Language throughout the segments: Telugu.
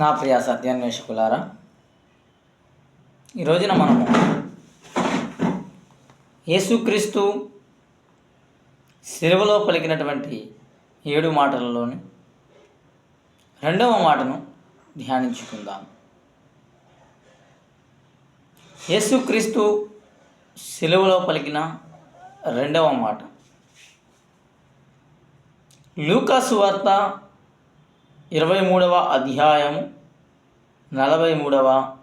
నా ప్రియ సత్యాన్వేషకులారా ఈ రోజున మనము యేసుక్రీస్తు సిలువలో పలికినటువంటి ఏడు మాటలలోని రెండవ మాటను ధ్యానించుకుందాం. యేసుక్రీస్తు సిలువలో పలికిన రెండవ మాట. లూకాసు వార్త ఇరవై మూడవ అధ్యాయము నలభై మూడవ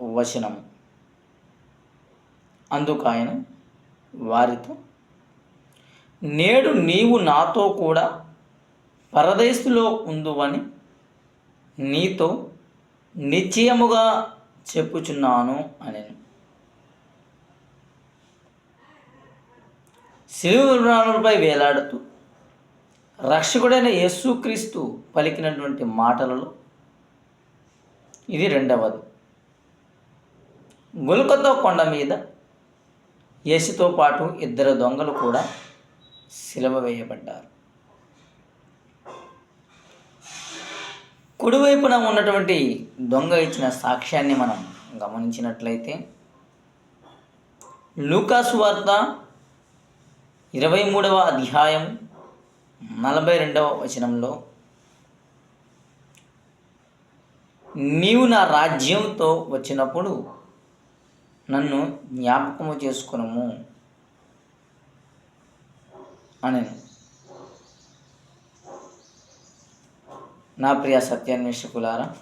వచనము. అందుకు ఆయన వారితో నేడు నీవు నాతో కూడా పరదేశులో ఉందువని నీతో నిశ్చయముగా చెప్పుచున్నాను అని శిలువపై వేలాడుతూ రక్షకుడైన యేసుక్రీస్తు పలికినటువంటి మాటలలో ఇది రెండవది. గుల్కతో కొండ మీద యేసుతో పాటు ఇద్దరు దొంగలు కూడా సిలవ వేయబడ్డారు. కుడివైపున ఉన్నటువంటి దొంగ ఇచ్చిన సాక్ష్యాన్ని మనం గమనించినట్లయితే లూకాసు వార్త ఇరవై మూడవ అధ్యాయం నలభై రెండవ వచనంలో నీవు నా రాజ్యంతో వచ్చినప్పుడు నన్ను జ్ఞాపకము చేసుకునము అని నా ప్రియ సత్యాన్వేషకులారా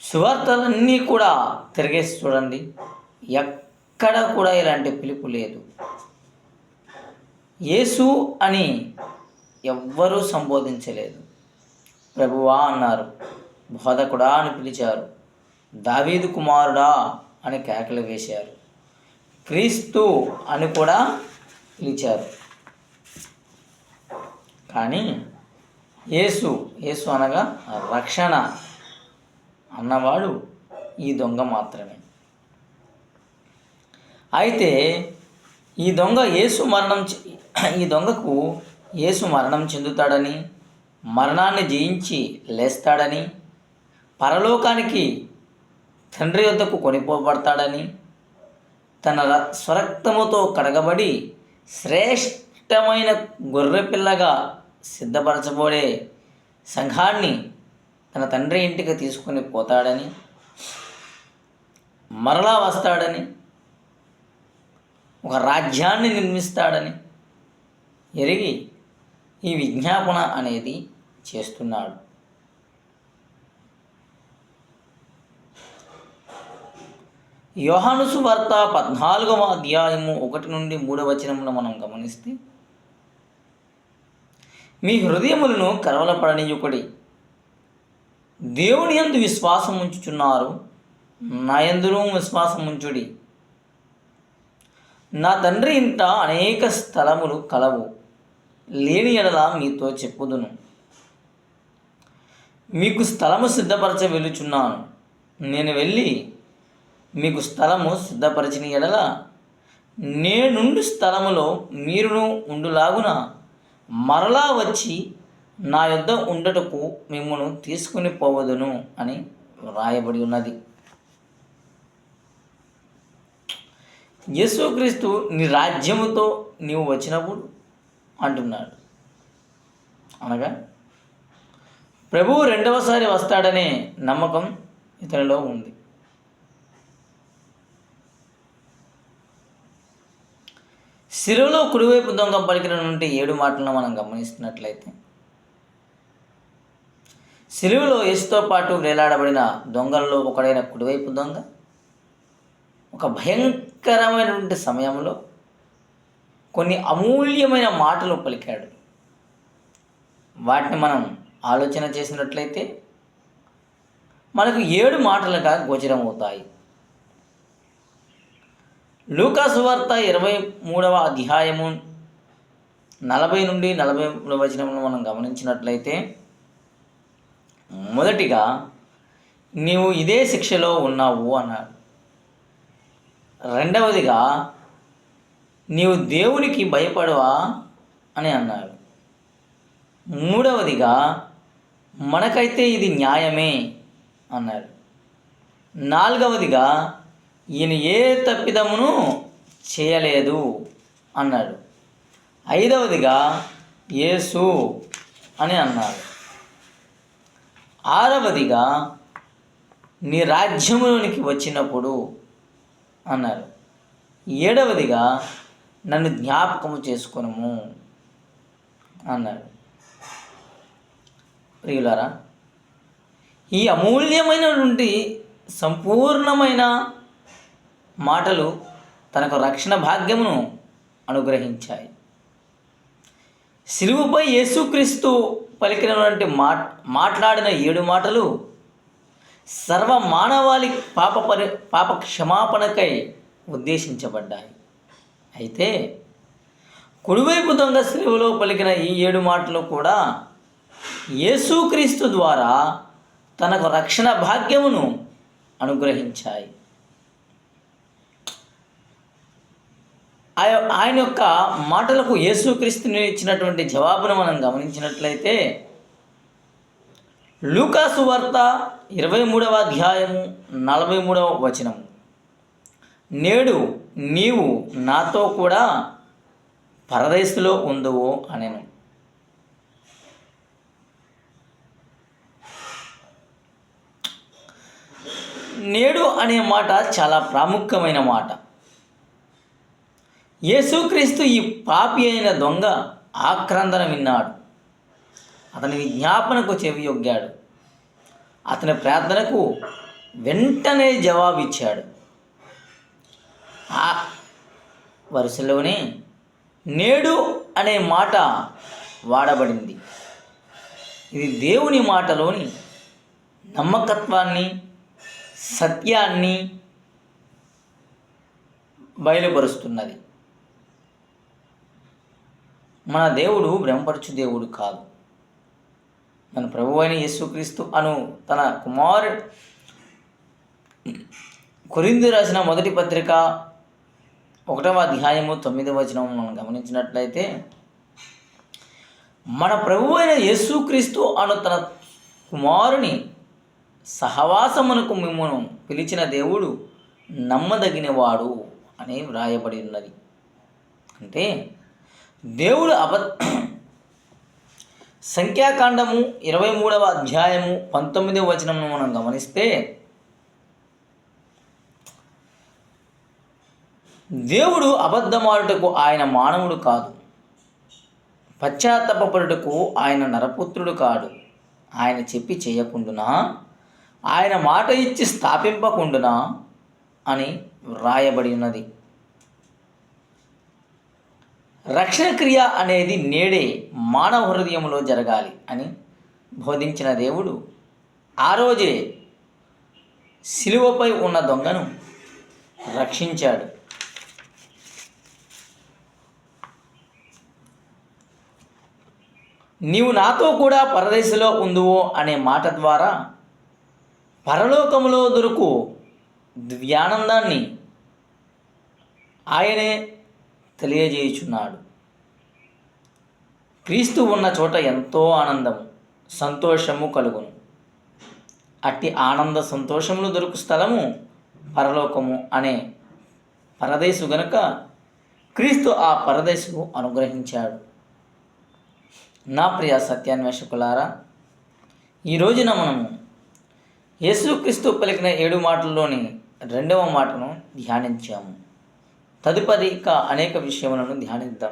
సువార్తలన్నీ కూడా తిరిగేసి చూడండి. ఎక్కడ కూడా ఇలాంటి పిలుపు లేదు. యేసు అని ఎవ్వరూ సంబోధించలేదు. ప్రభువా అన్నారు. బోధకుడా అని పిలిచారు. దావీదు కుమారుడా అని కేకలు వేశారు. క్రీస్తు అని కూడా పిలిచారు. కానీ యేసు యేసు అనగా రక్షణ అన్నవాడు ఈ దొంగ మాత్రమే. అయితే ఈ దొంగ యేసు మరణం ఈ దొంగకు యేసు మరణం చెందుతాడని మరణాన్ని జయించి లేస్తాడని పరలోకానికి తండ్రి వద్దకు కొనిపోబడతాడని తన స్వరక్తముతో కడగబడి శ్రేష్టమైన గొర్రెపిల్లగా సిద్ధపరచబోడే సంఘాన్ని తన తండ్రి ఇంటికి తీసుకొని పోతాడని మరలా వస్తాడని ఒక రాజ్యాన్ని నిర్మిస్తాడని ఎరిగి ఈ విజ్ఞాపన అనేది చేస్తున్నాడు. యోహానుసు వార్త పద్నాలుగవ అధ్యాయము ఒకటి నుండి మూడవ వచనంలో మనం గమనిస్తే మీ హృదయములను కలవలపడనీయుకుడి దేవుని యందు విశ్వాసం ఉంచుచున్నారు నా ఎందులో విశ్వాసం ఉంచుడి. నా తండ్రి ఇంట అనేక స్థలములు కలవు. లేని ఎడల మీతో చెప్పుదును. మీకు స్థలము సిద్ధపరచ వెళ్ళుచున్నాను. నేను వెళ్ళి మీకు స్థలము సిద్ధపరిచిన ఎడల నేనుండు స్థలములో మీరును ఉండులాగున మరలా వచ్చి నా యొద్ద ఉండటకు మిమ్మల్ని తీసుకుని పోవదును అని వ్రాయబడి ఉన్నది. యేసుక్రీస్తు నీ రాజ్యముతో నీవు వచ్చినప్పుడు అంటున్నాడు. అనగా ప్రభువు రెండవసారి వస్తాడనే నమ్మకం ఇతనిలో ఉంది. శిరలో కుడివైపు దొంగ పలికిన నుండి ఏడు మాటలను మనం గమనిస్తున్నట్లయితే సిలువలో యేసుతో పాటు వేలాడబడిన దొంగలలో ఒకడైన కుడివైపు దొంగ ఒక భయంకరమైనటువంటి సమయంలో కొన్ని అమూల్యమైన మాటలు పలికాడు. వాటిని మనం ఆలోచన చేసినట్లయితే మనకు ఏడు మాటలుగా గోచరం అవుతాయి. లూకాసువార్త ఇరవై మూడవ అధ్యాయము నలభై నుండి నలభై మూడవ వచనమును మనం గమనించినట్లయితే మొదటిగా నీవు ఇదే శిక్షలో ఉన్నావు అన్నాడు. రెండవదిగా నీవు దేవునికి భయపడవా? అని అన్నాడు మూడవదిగా మనకైతే ఇది న్యాయమే అన్నాడు నాలుగవదిగా ఈయన ఏ తప్పిదమును చేయలేదు అన్నాడు ఐదవదిగా యేసు అని అన్నాడు ఆరవదిగా నీ రాజ్యంలోనికి వచ్చినప్పుడు అన్నారు. ఏడవదిగా నన్ను జ్ఞాపకము చేసుకునము అన్నాడు. ప్రియులారా ఈ అమూల్యమైనటువంటి సంపూర్ణమైన మాటలు తనకు రక్షణ భాగ్యమును అనుగ్రహించాయి. సిలువుపై యేసుక్రీస్తు పలికినటువంటి మా మాట్లాడిన ఏడు మాటలు సర్వ మానవాళి పాప పరి పాప క్షమాపణకై ఉద్దేశించబడ్డాయి. అయితే కుడివైపు దొంగ సిలువలో పలికిన ఈ ఏడు మాటలు కూడా యేసుక్రీస్తు ద్వారా తనకు రక్షణ భాగ్యమును అనుగ్రహించాయి. ఆయ- ఆయన యొక్క మాటలకు యేసుక్రీస్తుని ఇచ్చినటువంటి జవాబును మనం గమనించినట్లయితే లూకాసు వార్త ఇరవై మూడవ అధ్యాయము నలభై మూడవ వచనం నేడు నీవు నాతో కూడా పరదేశంలో ఉందువు అనెను. నేడు అనే మాట చాలా ప్రాముఖ్యమైన మాట. యేసుక్రీస్తు ఈ పాపి అయిన దొంగ ఆక్రందన విన్నాడు. అతని విజ్ఞాపనకు చెవియొగ్గాడు అతని ప్రార్థనకు వెంటనే జవాబిచ్చాడు. ఆ వరుసలోనే నేడు అనే మాట వాడబడింది. ఇది దేవుని మాటలోని నమ్మకత్వాన్ని సత్యాన్ని బయలుపరుస్తున్నది. మన దేవుడు బ్రహ్మపరచు దేవుడు కాదు. మన ప్రభు అయిన యేసుక్రీస్తు అను తన కుమారుడు కొరింది రాసిన మొదటి పత్రిక ఒకటవ అధ్యాయము తొమ్మిదవ వచనం మనం గమనించినట్లయితే మన ప్రభు అయిన యేసుక్రీస్తు అను తన కుమారుని సహవాసమునకు మిమ్మను పిలిచిన దేవుడు నమ్మదగినవాడు అని వ్రాయబడి ఉన్నది. అంటే దేవుడు అబ సంఖ్యాకాండము ఇరవై మూడవ అధ్యాయము పంతొమ్మిదవ వచనమును మనం గమనిస్తే దేవుడు అబద్ధమాడుటకు ఆయన మానవుడు కాదు. పశ్చాత్తపడుటకు ఆయన నరపుత్రుడు కాడు. ఆయన చెప్పి చేయకుండునా? ఆయన మాట ఇచ్చి స్థాపింపకుండునా? అని వ్రాయబడి ఉన్నది. రక్షణ క్రియ అనేది నేడే మానవ హృదయంలో జరగాలి అని బోధించిన దేవుడు. ఆ రోజే శిలువపై ఉన్న దొంగను రక్షించాడు. నీవు నాతో కూడా పరదేశిలో ఉందువో అనే మాట ద్వారా పరలోకములో దొరుకు దివ్యానందాన్ని ఆయనే తెలియజేయుచున్నాడు. క్రీస్తు ఉన్న చోట ఎంతో ఆనందము సంతోషము కలుగును. అట్టి ఆనంద సంతోషములు దొరుకు స్థలము పరలోకము అనే పరదేశు గనుక క్రీస్తు ఆ పరదేశు అనుగ్రహించాడు. నా ప్రియ సత్యాన్వేషకులారా ఈ రోజున మనము యేసుక్రీస్తు పలికిన ఏడు మాటల్లోని రెండవ మాటను ధ్యానించాము. తదుపరి ఇంకా అనేక విషయములను ధ్యానిద్దాం.